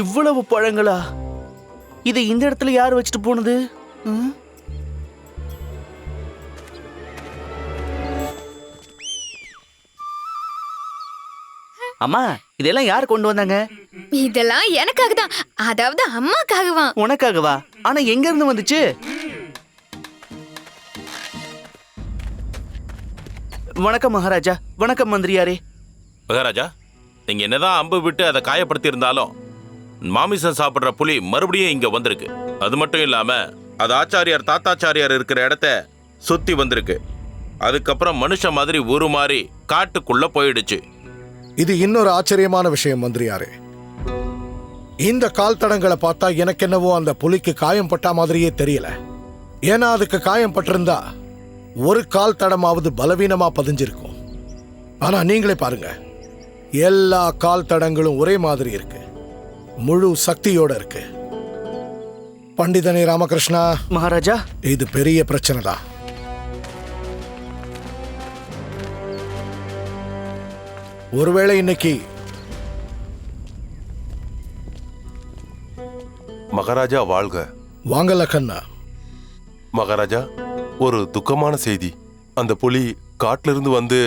இவ்வளவு பழங்களா? இதை இந்த இடத்துல யார் வச்சுட்டு போனது? ம்? அம்மா இதெல்லாம் யார் கொண்டு வந்தாங்க? இதெல்லாம் எனக்காக தான் அதாவது அம்மாக்காகவா? உனக்காகவா? ஆனா எங்க இருந்து வந்துச்சு? வணக்கம் மகாராஜா. வணக்கம் மந்திரியாரே. மகாராஜா நீங்க என்னதான் அம்பு விட்டு அதை காயப்படுத்தி இருந்தாலும் மாமிசம் சாப்பிட்ற புலி மறுபடியும் இங்க வந்திருக்கு. அது மட்டும் இல்லாம அது ஆச்சாரியார் தாத்தாச்சாரியார் இருக்கிற இடத்த சுத்தி வந்திருக்கு. அதுக்கப்புறம் மனுஷன் மாதிரி உருமாறி காட்டுக்குள்ள போயிடுச்சு. இது இன்னொரு ஆச்சரியமான விஷயம் மந்திரியாரே. இந்த கால் தடங்களை பார்த்தா எனக்கு என்னவோ அந்த புலிக்கு காயம் பட்டா மாதிரியே தெரியல. ஏன்னா அதுக்கு காயம் பட்டிருந்தா ஒரு கால் தடமாவது பலவீனமா பதிஞ்சிருக்கும். ஆனா நீங்களே பாருங்க எல்லா கால் தடங்களும் ஒரே மாதிரி இருக்கு. முழு சக்தியோட இருக்கு. பண்டிதனே ராமகிருஷ்ணா. மகாராஜா. இது பெரிய பிரச்சனை தான் ஒருவேளை இன்னைக்கு மகாராஜா வாழ்க. வாங்க லக்கண்ணா மகாராஜா ஒரு துக்கமான செய்தி. அந்த புலி காட்டுல இருந்து வந்து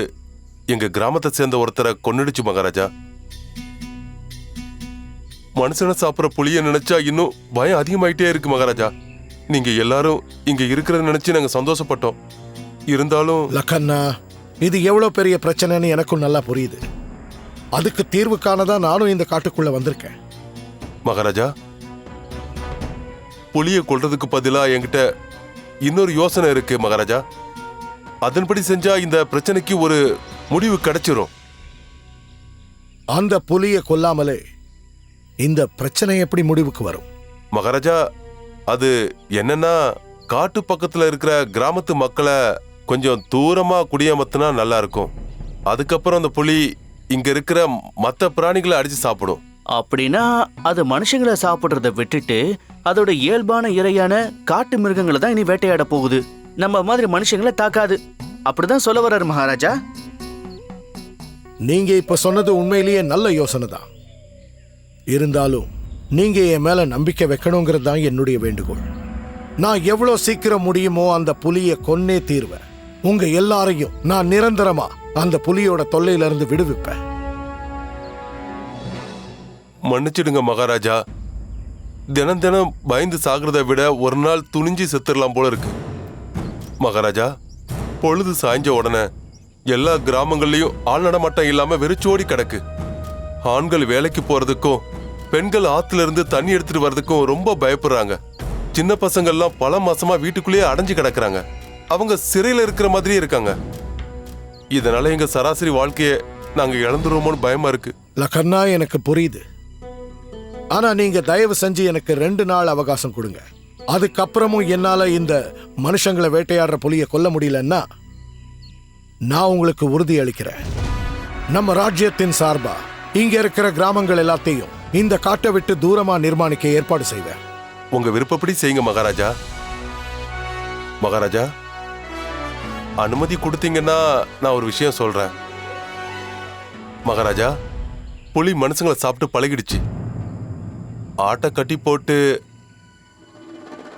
எங்க கிராமத்தை சேர்ந்த ஒருத்தரை கொன்னுடுச்சு மகாராஜா. மனுஷனை சாப்பிட்ற புலிய நினைச்சா இன்னும் பயம் அதிகமாயிட்டே இருக்கு மகாராஜா. நீங்க எல்லாரும் இங்க இருக்கிறத நினைச்சு நாங்க சந்தோஷப்பட்டோம். இருந்தாலும் லக்கண்ணா இது எவ்வளவு பெரிய பிரச்சனைன்னு எனக்கும் நல்லா புரியுது. அதுக்கு தீர்வு காண தான் நானும் இந்த காட்டுக்குள்ள வந்திருக்கேன். மகாராஜா புலியை கொல்றதுக்கு பதிலா என்கிட்ட இன்னொரு யோசனை இருக்கு மகாராஜா. அதன்படி செஞ்சா இந்த பிரச்சனைக்கு ஒரு முடிவு கிடைச்சிரும். அந்த புலியை கொல்லாமலே இந்த பிரச்சனை எப்படி முடிவுக்கு வரும்? மகாராஜா அது என்னன்னா காட்டு பக்கத்துல இருக்கிற கிராமத்து மக்களை கொஞ்சம் தூரமா குடியமர்த்தினா நல்லா இருக்கும் அதுக்கப்புறம் அந்த புலி இங்க இருக்கிற மத்த பிராணிகளை அடிச்சு சாப்பிடும். அப்படின்னா அது மனுஷங்களை சாப்பிடுறத விட்டுட்டு அதோட இயல்பான இரையான காட்டு மிருகங்களை தான் இனி வேட்டையாட போகுது. நம்ம மாதிரி மனுஷங்களை தாக்காது. அப்படிதான் சொல்ல வர்றாரு மகாராஜா. நீங்க இப்ப சொன்னது உண்மையிலேயே நல்ல யோசனை தான் இருந்தாலும் நீங்க என் மேல நம்பிக்கை வைக்கணுங்கிறது தான் என்னுடைய வேண்டுகோள். நான் எவ்வளோ சீக்கிரம் முடியுமோ அந்த புலியை கொன்னே தீர்வேன். உங்க எல்லாரையும் நான் நிரந்தரமா அந்த புலியோட தொல்லையிலிருந்து விடுவிப்பேன். மன்னிச்சிடுங்க மகாராஜா. தினம் தினம் பயந்து சாகிறத விட ஒரு நாள் துணிஞ்சு செத்துடலாம் போல இருக்கு. மகாராஜா பொழுது சாய்ஞ்ச உடனே எல்லா கிராமங்கள்லயும் ஆள் நடமாட்டம் இல்லாம வெறிச்சோடி கிடக்கு. ஆண்கள் வேலைக்கு போறதுக்கும் பெண்கள் ஆத்துல இருந்து தண்ணி எடுத்துட்டு வர்றதுக்கும் ரொம்ப பயப்படுறாங்க. சின்ன பசங்கள்லாம் பல மாசமா வீட்டுக்குள்ளேயே அடைஞ்சு கிடக்குறாங்க. அவங்க சிறையில இருக்கிற மாதிரியே இருக்காங்க. இதனால எங்க சராசரி வாழ்க்கைய நாங்க இழந்துருவோமோன்னு பயமா இருக்கு. லக்கண்ணா எனக்கு புரியுது. ஆனா நீங்க தயவு செஞ்சு எனக்கு ரெண்டு நாள் அவகாசம் கொடுங்க. அதுக்கப்புறமும் என்னால இந்த மனுஷங்களை வேட்டையாடுற புலியை கொல்ல முடியலன்னா நான் உங்களுக்கு உறுதி அளிக்கிறேன் நம்ம ராஜ்யத்தின் சார்பா? இங்க இருக்கிற கிராமங்கள் எல்லாத்தையும் இந்த காட்டை விட்டு தூரமா நிர்மாணிக்க ஏற்பாடு செய்வேன் உங்க விருப்பப்படி செய்யுங்க மகாராஜா. மகாராஜா அனுமதி கொடுத்தீங்கன்னா நான் ஒரு விஷயம் சொல்றேன். மகாராஜா புலி மனுஷங்களை சாப்பிட்டு பழகிடுச்சு. ஆட்டை கட்டி போட்டு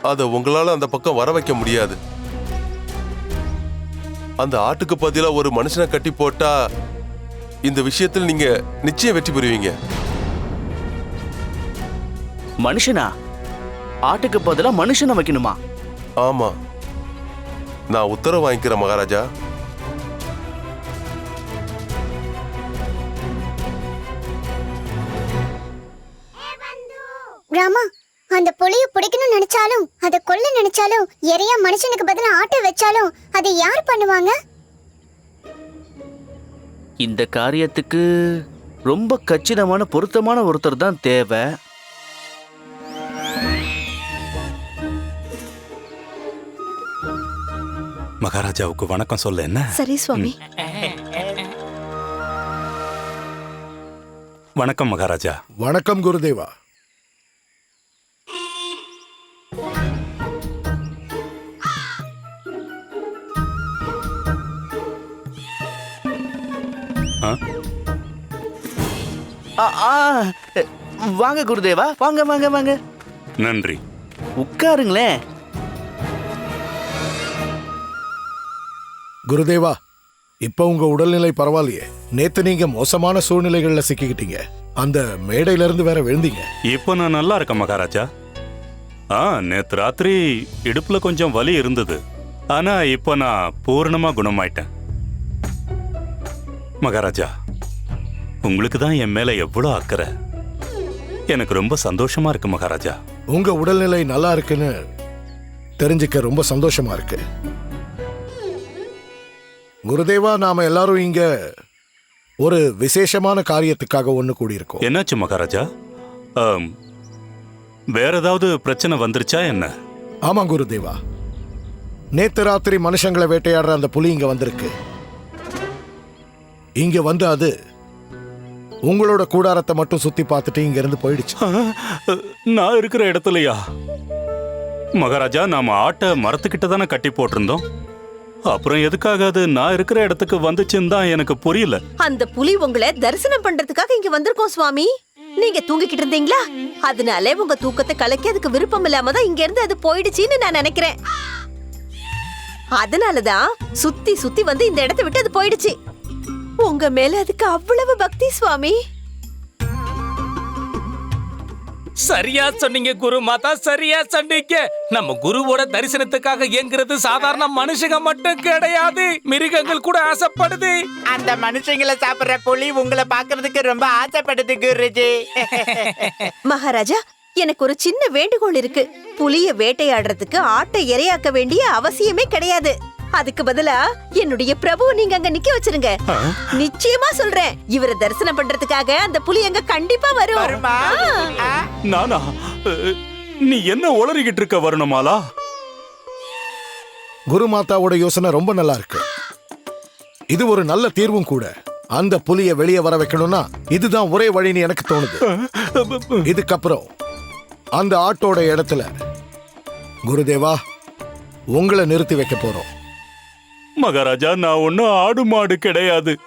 அதை உங்களால் அந்த பக்கம் வர வைக்க முடியாது. அந்த ஆட்டுக்கு பதிலாக ஒரு மனுஷனை கட்டி போட்டா இந்த விஷயத்தில் நீங்க நிச்சயம் வெற்றி பெறுவீங்க. மனுஷனா? ஆட்டுக்கு பதிலா மனுஷனை வைக்கணுமா? ஆமா. நான் உத்தரவு வாங்கிக்கிறேன் மகாராஜா. ராமா அந்த புலிய பிடிக்கணும்னு நினைச்சாலும் அதை கொல்ல நினைச்சாலும் எறையா மனுஷனுக்கு பதிலா ஆட்டை வச்சாலும் அதை யார் பண்ணுவாங்க? இந்த காரியத்துக்கு ரொம்ப கச்சிதமான பொருத்தமான ஒருத்தர் தான் தேவை. மகாராஜாவுக்கு வணக்கம் சொல்ல என்ன? சரி சுவாமி. வணக்கம் மகாராஜா. வணக்கம் குருதேவா. வாங்க குருதேவா வாங்க வாங்க வாங்க. நன்றி. உட்காருங்களேன் குருதேவா இப்ப உங்க உடல்நிலை பரவாயில்லையே. நேத்து நீங்க மோசமான சூழ்நிலைகள்ல சிக்கிக்கிட்டீங்க. அந்த மேடையில இருந்து வேற விழுந்தீங்க. இப்போ நான் நல்லா இருக்கேன் மகாராஜா. ஆ நேத்து ராத்திரி இடுப்புல கொஞ்சம் வலி இருந்தது. ஆனா இப்போ நான் பூரணமா குணமாயிட்டேன். மகாராஜா உங்களுக்கு தான் என் மேல எவ்வளோ அக்கறை? எனக்கு ரொம்ப சந்தோஷமா இருக்கு மகாராஜா. உங்க உடல்நிலை நல்லா இருக்குன்னு தெரிஞ்சுக்க ரொம்ப சந்தோஷமா இருக்கு. குருதேவா நாம எல்லாரும் இங்க ஒரு விசேஷமான காரியத்துக்காக ஒண்ணு கூடியிருக்கோம். என்னாச்சு மகாராஜா? ஆம், வேற ஏதாவது பிரச்சனை வந்துருச்சா என்ன? ஆமா குருதேவா. நேத்து ராத்திரி மனுஷங்களை வேட்டையாடுற அந்த புலி இங்க வந்திருக்கு. இங்க வந்து அது உங்களோட கூடாரத்தை மட்டும் சுத்தி பார்த்துட்டு இங்க இருந்து போயிடுச்சு நான் இருக்கிற இடத்துலயா? மகாராஜா நாம ஆட்டை மரத்துக்கிட்ட தானே கட்டி போட்டிருந்தோம். அப்புறம் எதுக்காக அது நான் இருக்கிற இடத்துக்கு வந்துச்சுன்னு தான் எனக்கு புரியல. அந்த புலி உங்களை தரிசனம் பண்றதுக்காக இங்க வந்திருக்கோம் சுவாமி. நீங்க தூங்கிக்கிட்டு இருந்தீங்களா? அதனால உங்க தூக்கத்தை கலைக்க அதுக்கு விருப்பம் இல்லாம தான் இங்க இருந்து அது போயிடுச்சுன்னு நான் நினைக்கிறேன். அதனாலதான் சுத்தி சுத்தி வந்து இந்த இடத்தை விட்டு அது போயிடுச்சு. உங்க மேல அதுக்கு அவ்வளவு பக்தி சுவாமி? சரியா சொன்னீங்க குரு மாதா சரியா சொன்னீங்க. நம்ம குருவோட தரிசனத்துக்காக ஏங்குறது சாதாரண மனுஷங்க மட்டும் கிடையாது. மிருகங்கள் கூட ஆசைப்படுது. அந்த மனுஷங்களை சாப்பிடுற புலி உங்களை பாக்குறதுக்கு ரொம்ப ஆசைப்படுது குருஜி. மகாராஜா எனக்கு ஒரு சின்ன வேண்டுகோள் இருக்கு. புலிய வேட்டையாடுறதுக்கு ஆட்டை இரையாக்க வேண்டிய அவசியமே கிடையாது. அதுக்கு பதிலா என்னுடைய பிரபுவை நீங்க அங்க நிக்க வச்சிருங்க. நிச்சயமா சொல்றேன். இவரை தரிசனம் பண்றதுக்காக அந்த புலி அங்க கண்டிப்பா வரும். வருமா? ஆ. ஆ, நானா? நீ என்ன உளறிக்கிட்டு இருக்க வரணுமாலா? குரு மாதாவோட யோசனை ரொம்ப நல்லா இருக்கு. இது ஒரு நல்ல தீர்வும் கூட. அந்த புலிய வெளியே வர வைக்கணும்னா இதுதான் ஒரே வழின்னு எனக்கு தோணுது. இதுக்கப்புறம் அந்த ஆட்டோட இடத்துல குருதேவா உங்களை நிறுத்தி வைக்க போறோம். மகாராஜா நான் ஒன்னும் ஆடு மாடு கிடையாது.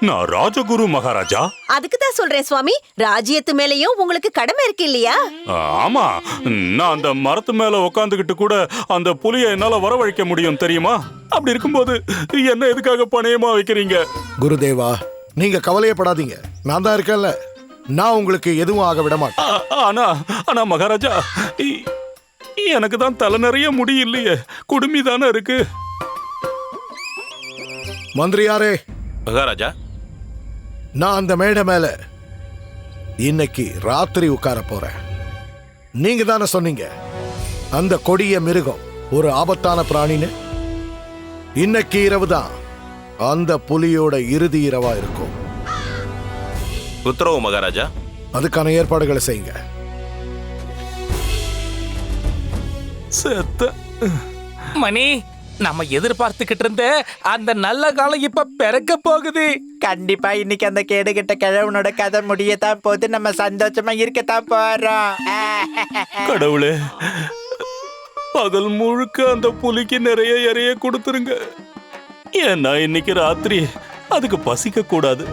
நான் ராஜகுரு மகாராஜா. அதுக்கு தான் சொல்றேன் சுவாமி ராஜ்யத்து மேலயும் உங்களுக்கு கடமை இருக்கு இல்லையா? ஆமா. நான் அந்த மரத்து மேல உக்காந்துக்கிட்டு கூட அந்த புலியை என்னால வரவழைக்க முடியும் தெரியுமா? அப்படி இருக்கும்போது என்ன எதுக்காக பணையமா வைக்கிறீங்க? குருதேவா நீங்க கவலையப்படாதீங்க. நான் தான் இருக்கேன்ல. நான் உங்களுக்கு எதுவும் ஆக விட மாட்டேன். ஆனா ஆனா மகாராஜா இ- எனக்கு தான் தலை நிறைய முடி இல்லையே. குடுமி தானே இருக்கு. மந்திரியாரே. மகாராஜா. நான் அந்த மேடை மேல இன்னைக்கு ராத்திரி உட்கார போறேன். நீங்க தானே சொன்னீங்க அந்த கொடிய மிருகம் ஒரு ஆபத்தான பிராணின்னு? இன்னைக்கு இரவு தான் அந்த புலியோட இறுதி இரவா இருக்கும். உத்தரவு மகாராஜா. அதுக்கான ஏற்பாடுகளை செய்யுங்க. செத்த. மணி நம்ம எதிர்பார்த்துக்கிட்டு இருந்த அந்த நல்ல காலம் இப்ப பிறக்க போகுது. கண்டிப்பா இன்னைக்கு அந்த கேடுகிட்ட கிழவனோட கதை முடியத்தான் போது நம்ம சந்தோஷமா இருக்கத்தான் போறோம். கடவுளே பகல் முழுக்க அந்த புலிக்கு நிறைய இறைய கொடுத்துருங்க. ஏன்னா இன்னைக்கு ராத்திரி அதுக்கு பசிக்க கூடாது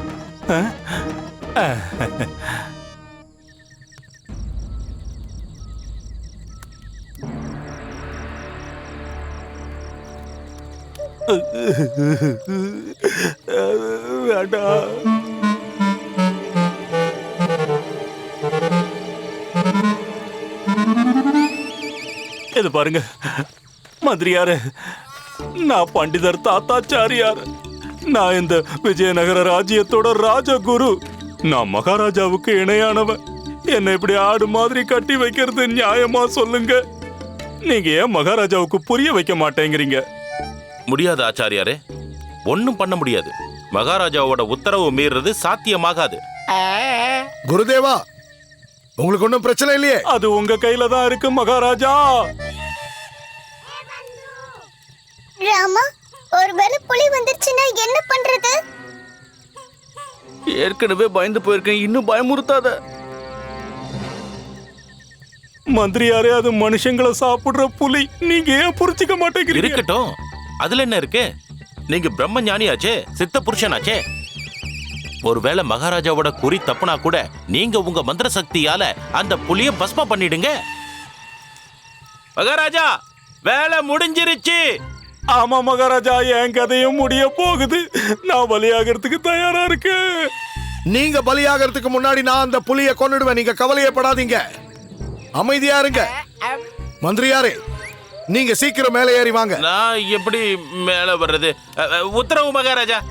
வேண்டாம். இது பாருங்க. மந்திரியாரு நான் பண்டிதர் தாத்தாச்சாரியார். நான் இந்த விஜயநகர ராஜ்யத்தோட ராஜகுரு. நான் மகாராஜாவுக்கு இணையானவன். என்னை இப்படி ஆடு மாதிரி கட்டி வைக்கிறது நியாயமா சொல்லுங்க. நீங்க ஏன் மகாராஜாவுக்கு புரிய வைக்க மாட்டேங்கிறீங்க? முடியாது ஆச்சாரியாரே. ஒன்றும் பண்ண முடியாது. மகாராஜாவோட உத்தரவு மீறுறது சாத்தியமாகாது. ஆ. குருதேவா உங்களுக்கு ஒன்றும் பிரச்சனை இல்லையே? அது உங்க கையில தான் இருக்கு மகாராஜா. ராமா ஒருவேளை புலி வந்துருச்சுன்னா என்ன பண்றது? ஏற்கனவே பயந்து போயிருக்கேன் இன்னும் பயமுறுத்தாத. மந்திரியாரே அது மனுஷங்களை சாப்பிடுற புலி. நீங்க ஏன் புரிச்சுக்க மாட்டேங்கிறீங்க? இருக்கட்டும். அதுல என்ன இருக்கு? நீங்க பிரம்ம ஞானியாச்சே சித்த புருஷனாச்சே. ஒருவேளை மகாராஜாவோட குறி தப்புனா கூட நீங்க உங்க மந்திர சக்தியால அந்த புலிய பஸ்ம பண்ணிடுங்க. மகாராஜா வேலை முடிஞ்சிருச்சு. ஆமா மகாராஜா என் கதையும் முடிய போகுது. நான் பலியாகிறதுக்கு தயாரா இருக்கேன். நீங்க பலியாகிறதுக்கு முன்னாடி நான் அந்த புலியை கொன்னுடுவேன். நீங்க கவலையப்படாதீங்க. அமைதியா இருங்க. மந்திரியாரே நீங்க சீக்கிரம் மேலே ஏறி வாங்க. நான் எப்படி மேல வர்றது? உத்தரவு மகாராஜா.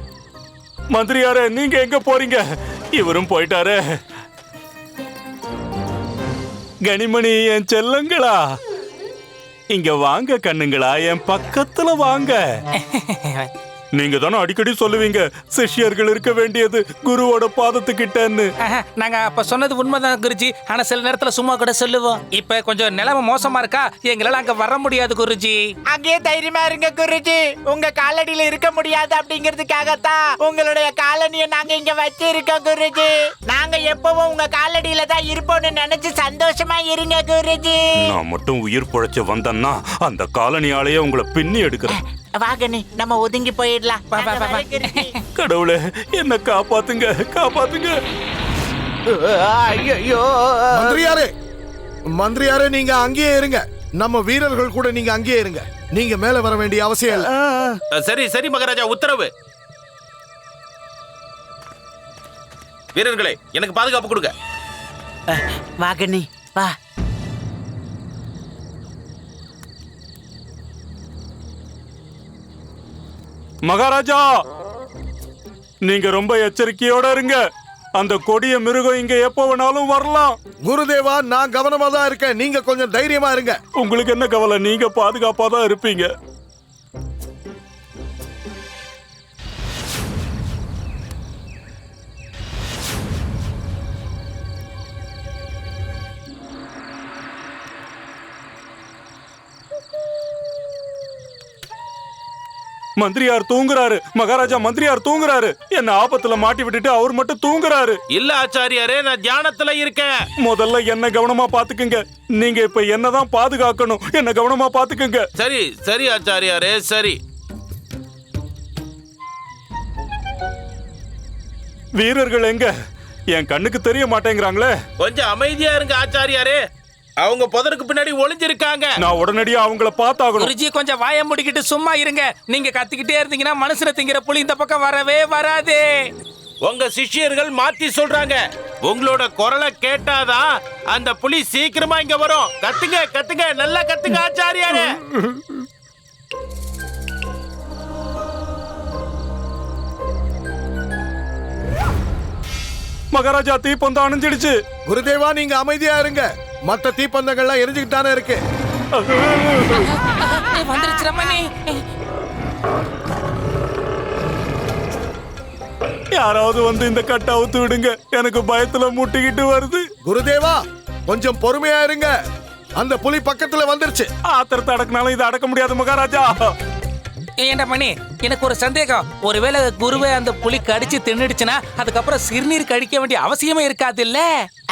மந்திரியாரே நீங்க எங்க போறீங்க? இவரும் போயிட்டாரே. கனிமணி என் செல்லங்களா. இங்க வாங்க கண்ணுங்களா என் பக்கத்துல வாங்க. நீங்க தானே அடிக்கடி சொல்லுவீங்க? சிஷ்யர்கள் இருக்க வேண்டியது குருவோட பாதத்துக்கிட்டன்னு. நாங்க அப்ப சொன்னது உண்மைதான் குருஜி. ஆனா சில நேரத்துல சும்மா கூட சொல்லுவோம். இப்ப கொஞ்சம் நிலைமை மோசமா இருக்கா? எங்களால அங்க வர முடியாது குருஜி. அங்கேயே தைரியமா இருங்க குருஜி. உங்க காலடியில இருக்க முடியாது அப்படிங்கிறதுக்காகத்தான் உங்களுடைய காலனியை நாங்க இங்க வச்சிருக்கோம் குருஜி. நாங்க எப்பவும் உங்க காலடியில தான் இருப்போம்னு நினைச்சு சந்தோஷமா இருங்க குருஜி. நான் மட்டும் உயிர் பொழைச்சு வந்தேன்னா அந்த காலனியாலேயே உங்களை பின்னி எடுக்கிறேன். வாகனி நம்ம ஒதுங்கி போயிடலாம். வா, வா, வா, வா. கடவுளே என்ன காப்பாத்துங்க காப்பாத்துங்க. ஐயோ மந்திரியாரே மந்திரியாரே நீங்க அங்கேயே இருங்க. நம்ம வீரர்கள் கூட நீங்க அங்கேயே இருங்க. நீங்க மேல வர வேண்டிய அவசியம் இல்ல. சரி சரி மகாராஜா உத்தரவு. வீரர்களே எனக்கு பாதுகாப்பு கொடுங்க. வாகனி வா. மகாராஜா! நீங்க ரொம்ப எச்சரிக்கையோட இருங்க. அந்த கொடிய மிருகம் இங்க எப்போ வேணாலும் வரலாம். குருதேவா நான் கவனமா தான் இருக்கேன். நீங்க கொஞ்சம் தைரியமா இருங்க. உங்களுக்கு என்ன கவலை? நீங்க பாதுகாப்பா தான் இருப்பீங்க. மந்திரியார் தூங்குறாரு. மகாராஜா மந்திரியார் தூங்குறாரு. என்ன ஆபத்துல மாட்டி விட்டுட்டு அவர் மட்டும் தூங்குறாரு. இல்ல ஆச்சாரியாரே நான் தியானத்துல இருக்கேன். முதல்ல என்ன கவனமா பாத்துக்குங்க நீங்க இப்ப என்னதான் பாதுகாக்கணும் என்ன கவனமா பாத்துக்குங்க சரி சரி ஆச்சாரியாரே சரி. வீரர்கள் எங்க? என் கண்ணுக்கு தெரிய மாட்டேங்கிறாங்களே. கொஞ்சம் அமைதியா இருங்க ஆச்சாரியாரே. அவங்க புதருக்கு பின்னாடி ஒளிஞ்சிருக்காங்க. நான் உடனடியா அவங்கள பார்த்தாகணும். குருஜி கொஞ்சம் வாய முடிக்கிட்டு சும்மா இருங்க. நீங்க கத்திக்கிட்டே இருந்தீங்கன்னா மனுஷனை திங்கிற புலி இந்த பக்கம் வரவே வராது. உங்க சிஷ்யர்கள் மாத்தி சொல்றாங்க. உங்களோட குரலை கேட்டாதான் அந்த புலி சீக்கிரமா இங்க வரும். கத்துங்க கத்துங்க நல்லா கத்துங்க ஆச்சாரியாரே. மகாராஜா தீப்பந்தம் அணைஞ்சிடுச்சு. குருதேவா நீங்க அமைதியா இருங்க. மத்த தீப்பந்தங்கள்லாம் எரிஞ்சுக்கிட்டானே இருக்கு. வந்துருச்சு ரமணி யாராவது வந்து இந்த கட்டை அவுத்து விடுங்க. எனக்கு பயத்துல முட்டிக்கிட்டு வருது. குருதேவா கொஞ்சம் பொறுமையா இருங்க. அந்த புலி பக்கத்துல வந்துருச்சு. ஆத்திரத்தை அடக்குனாலும் இதை அடக்க முடியாது மகாராஜா. ஏண்டா மணி? எனக்கு ஒரு சந்தேகம். ஒருவேளை குருவை அந்த புலி கடிச்சு தின்னுடுச்சுன்னா அதுக்கப்புறம் சிறுநீர் கழிக்க வேண்டிய அவசியமே இருக்காது இல்ல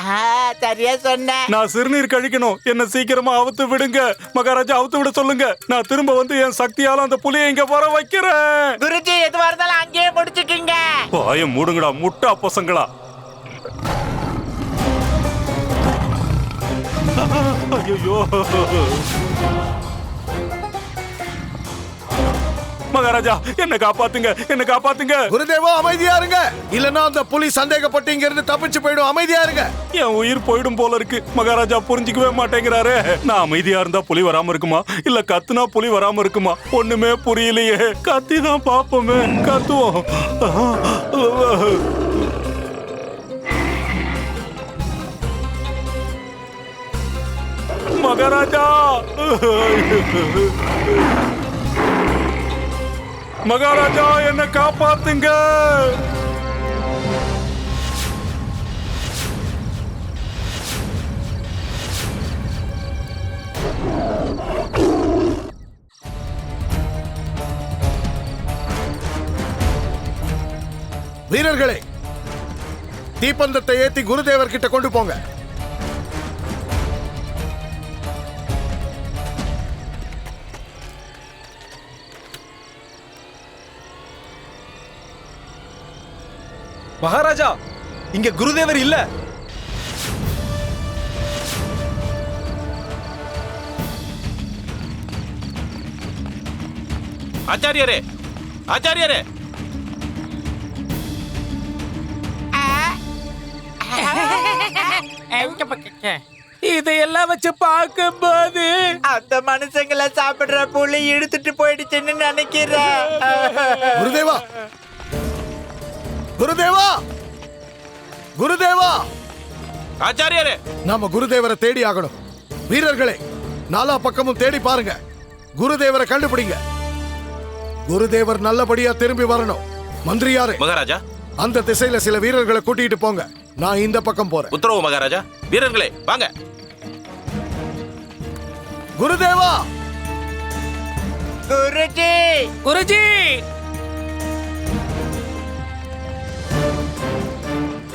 ஆ, சரியா சொன்ன. நான் சிறுநீர் கழிக்கணும். என்ன சீக்கிரமா அவுத்து விடுங்க. மகாராஜா அவுத்து விட சொல்லுங்க. நான் திரும்ப வந்து என் சக்தியால அந்த புலியை இங்க வர வைக்கிறேன். குருஜி எதுவா இருந்தாலும் அங்கேயே முடிச்சுக்கிங்க. வாய மூடுங்கடா முட்டா பசங்களா ஐயோ மகாராஜா என்ன காப்பாத்துங்க என்ன காப்பாத்துங்க. குருதேவா அமைதியா இருங்க. இல்லன்னா அந்த புலி சந்தேகப்பட்டு இங்க இருந்து தப்பிச்சு போயிடும். அமைதியா இருங்க. என் உயிர் போயிடும் போல இருக்கு. மகாராஜா புரிஞ்சுக்கவே மாட்டேங்கிறாரு. நான் அமைதியா இருந்தா புலி வராம இருக்குமா? இல்ல கத்துனா புலி வராம இருக்குமா? ஒண்ணுமே புரியலையே. கத்தி தான் பாப்போமே. கத்துவோம். மகாராஜா! மகாராஜா என்ன காப்பாத்துங்க. வீரர்களே தீப்பந்தத்தை ஏத்தி குருதேவர் கிட்ட கொண்டு போங்க. மகாராஜா இங்க குருதேவர் இல்ல. ஆச்சாரியரே ஆச்சாரியரே. இதையெல்லாம் வச்சு பார்க்கும்போது அந்த மனுஷங்களை சாப்பிடுற புலி இழுத்துட்டு போயிடுச்சுன்னு நினைக்கிறேன். குருதேவா! குருதேவா! ஆச்சாரியரே! நாம குருதேவரை தேடி ஆகணும். வீரர்களே நாலா பக்கமும் தேடி பாருங்க. குருதேவரை கண்டுபிடிங்க. குருதேவர் நல்லபடியா திரும்பி வரணும். மந்திரியாரே மகாராஜா. அந்த திசையில சில வீரர்களை கூட்டிட்டு போங்க. நான் இந்த பக்கம் போறேன். உத்தரவு மகாராஜா. வீரர்களே வாங்க. குருதேவா! குருஜி! குருஜி!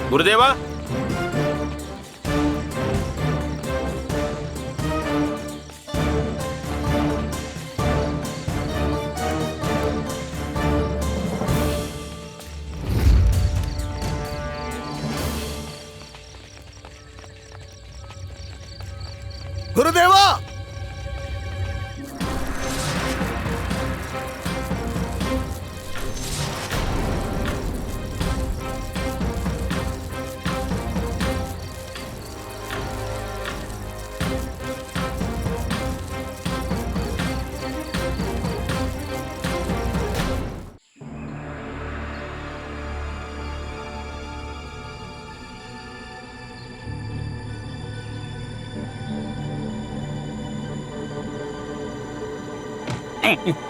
குருதேவா குருதேவா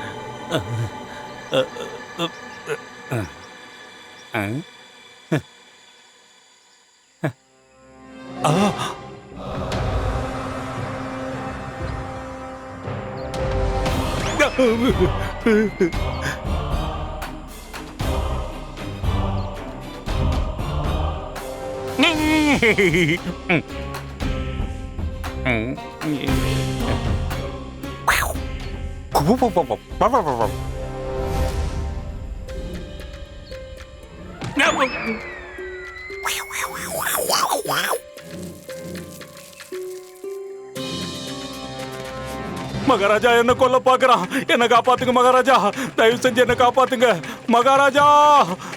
மகாராஜா என்ன கொல்ல பாக்குறான் என்ன காப்பாத்துங்க மகாராஜா. தயவு செஞ்சு என்ன காப்பாத்துங்க. மகாராஜா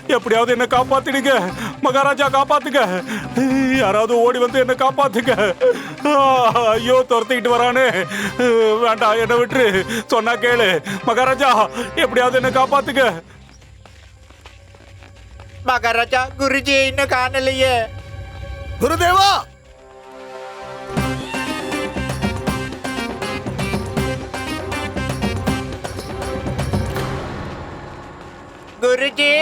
எப்படியாவது என்ன காப்பாத்திடுங்க. மகாராஜா காப்பாத்துங்க. யாராவது ஓடி வந்து என்ன காப்பாத்துங்க. ஐயோ துரத்திக்கிட்டு வரானே. வேண்டாம் என்ன விட்டுரு. சொன்னா கேளு. மகாராஜா எப்படியாவது என்ன காப்பாத்துங்க. மகாராஜா குருஜி இன்னும் காணலையே. குருதேவா! குருஜி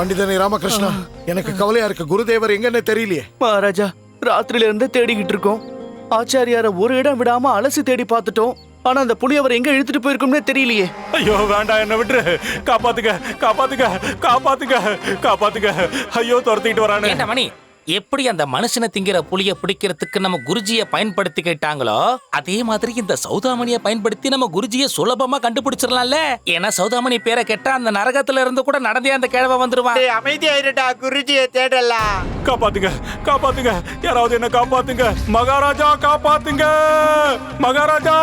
பண்டிதனை ராமகிருஷ்ணா எனக்கு கவலையா இருக்கு. குருதேவர் எங்கன்னு தெரியலையே. மகாராஜா ராத்திரில இருந்து தேடிக்கிட்டு இருக்கோம். ஆச்சாரியார ஒரு இடம் விடாம அலசி தேடி பார்த்துட்டோம். ஆனா அந்த புலி அவர் எங்க இழுத்துட்டு போயிருக்கும்னே தெரியலையே. ஐயோ வேண்டாம் என்ன விட்டுரு. காப்பாத்துங்க காப்பாத்துங்க காப்பாத்துங்க காப்பாத்துங்க. ஐயோ துரத்திக்கிட்டு வரானே. மணி? எப்படி அந்த மனுஷனை திங்கிற புளிய பிடிக்கிறதுக்கு நம்ம குருஜியை பயன்படுத்திக்கிட்டாங்களோ அதே மாதிரி இந்த சௌதாமணியை பயன்படுத்தி நம்ம குருஜியை சுலபமா கண்டுபிடிச்சிடலாம்ல. ஏன்னா சௌதாமணி பேரை கேட்டா அந்த நரகத்துல இருந்து கூட நடந்தே அந்த கிழவ வந்துருவான். டேய், அமைதியாயிருடா குருஜியை தேடலாம். காப்பாத்துங்க காப்பாத்துங்க. யாராவது என்ன காப்பாத்துங்க. மகாராஜா காப்பாத்துங்க. மகாராஜா!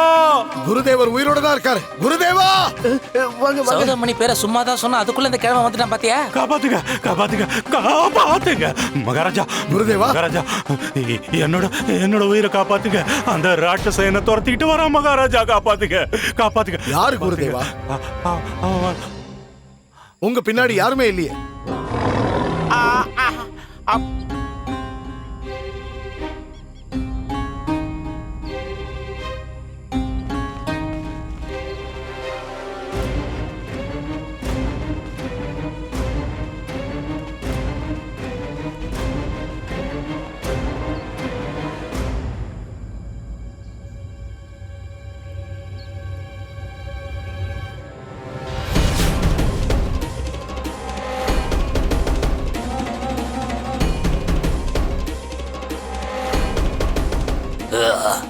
குருதேவர் உயிரோட தான் இருக்காரு. குருதேவா! வாங்க வாங்க. சௌதாமணி பேரை சும்மா தான் சொன்னா அதுக்குள்ள இந்த கிழவன் வந்துட்டான் பாத்தியா? காப்பாத்துங்க காப்பாத்துங்க காப்பாத்துங்க. மகாராஜா குருதேவா. மகாராஜா என்னோட என்னோட உயிரை காப்பாத்துங்க. அந்த ராட்சச என்ன துரத்திக்கிட்டு வரா மகாராஜா. காப்பாத்துங்க காப்பாத்துங்க. யாரு குருதேவா? உங்க பின்னாடி யாருமே இல்லையே. Ugh.